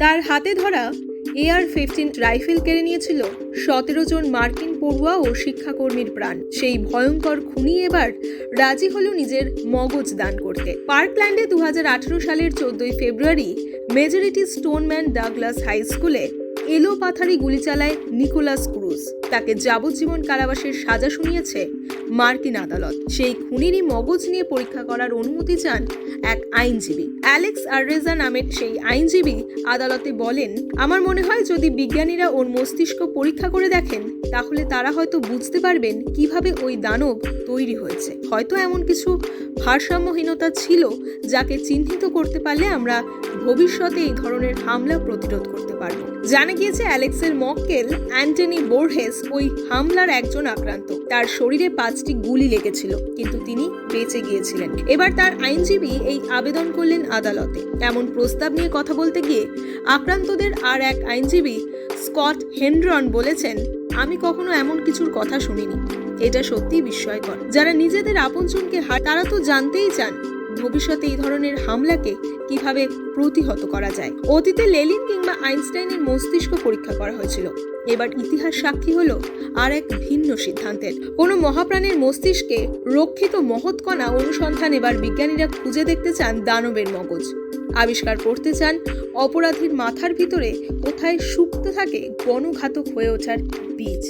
তার হাতে ধরা এআর ফিফটিন রাইফেল কেড়ে নিয়েছিল সতেরো জন মার্কিন পড়ুয়া ও শিক্ষাকর্মীর প্রাণ। সেই ভয়ঙ্কর খুনি এবার রাজি হলো নিজের মগজ দান করতে। পার্কল্যান্ডে দু হাজার আঠেরো সালের চোদ্দই February Marjory Stoneman Douglas high স্কুলে এলো পাথারি গুলি চালায় নিকোলাস ক্রুজ। তাকে যাবজ্জীবন কারাবাসের সাজা শুনিয়েছে মার্কিন আদালত। সেই খুনিরই মগজ নিয়ে পরীক্ষা করার অনুমতি চান এক আইনজীবী। অ্যালেক্স আররেজা নামের সেই আইনজীবী আদালতে বলেন, আমার মনে হয় যদি বিজ্ঞানীরা ওর মস্তিষ্ক পরীক্ষা করে দেখেন, তাহলে তারা হয়তো বুঝতে পারবেন কীভাবে ওই দানব তৈরি হয়েছে। হয়তো এমন কিছু ভারসাম্যহীনতা ছিল যাকে চিহ্নিত করতে পারলে আমরা ভবিষ্যতে এই ধরনের হামলা প্রতিরোধ করতে পারব। জানা গিয়েছে, অ্যালেক্সের মক্কেল অ্যান্টনি বোরহেস ওই হামলার একজন আক্রান্ত। তার শরীরে পাঁচটি গুলি লেগেছিল, কিন্তু তিনি বেঁচে গিয়েছিলেন। এবার তার আইনজীবী এই আবেদন করলেন আদালতে। এমন প্রস্তাব নিয়ে কথা বলতে গিয়ে আক্রান্তদের আর এক আইনজীবী স্কট হেনড্রন বলেছেন, আমি কখনো এমন কিছুর কথা শুনিনি। এটা সত্যিই বিস্ময়কর। যারা নিজেদের আপনজনকে হার তারা তো জানতেই চান ভবিষ্যতে এই ধরনের হামলাকে কীভাবে প্রতিহত করা যায়। অতীতে লেলিন কিংবা আইনস্টাইনের মস্তিষ্ক পরীক্ষা করা হয়েছিল। এবার ইতিহাস সাক্ষী হলো আর এক ভিন্ন সিদ্ধান্তের। কোনো মহাপ্রাণের মস্তিষ্কে রক্ষিত মহৎকণা অনুসন্ধান এবার বিজ্ঞানীরা খুঁজে দেখতে চান দানবের মগজ। আবিষ্কার করতে চান অপরাধীর মাথার ভিতরে কোথায় সুপ্ত থাকে গণঘাতক হয়ে ওঠার বীজ।